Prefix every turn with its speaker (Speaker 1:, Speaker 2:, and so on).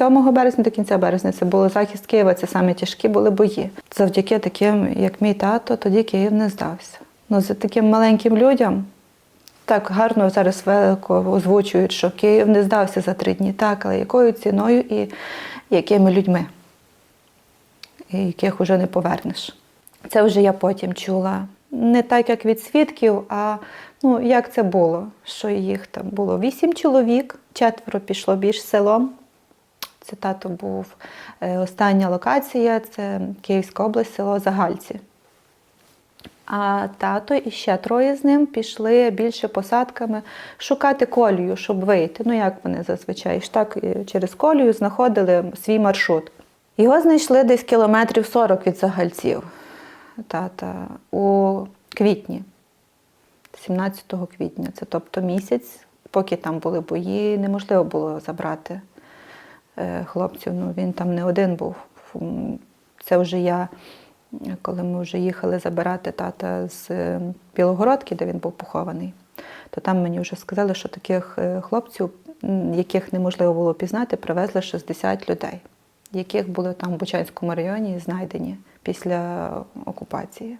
Speaker 1: 7 березня до кінця березня це було захист Києва, це саме тяжкі були бої. Завдяки таким, як мій тато, тоді Київ не здався. Ну, за таким маленьким людям так гарно зараз велико озвучують, що Київ не здався за три дні. Так, але якою ціною і якими людьми, і яких вже не повернеш. Це вже я потім чула. Не так, як від свідків, а ну, як це було, що їх там було вісім чоловік, четверо пішло більш селом. Це тато був е, остання локація, це Київська область, село Загальці. А тато і ще троє з ним пішли більше посадками шукати колію, щоб вийти. Ну, як вони зазвичай ж так е, через колію знаходили свій маршрут. Його знайшли десь кілометрів 40 від загальців тата у квітні, 17 квітня. Це тобто місяць, поки там були бої, неможливо було забрати хлопців. Ну, він там не один був. Це вже я, коли ми вже їхали забирати тата з е, Білогородки, де він був похований, то там мені вже сказали, що таких е, хлопців, яких неможливо було пізнати, привезли 60 людей, яких були там в Бучанському районі знайдені після окупації.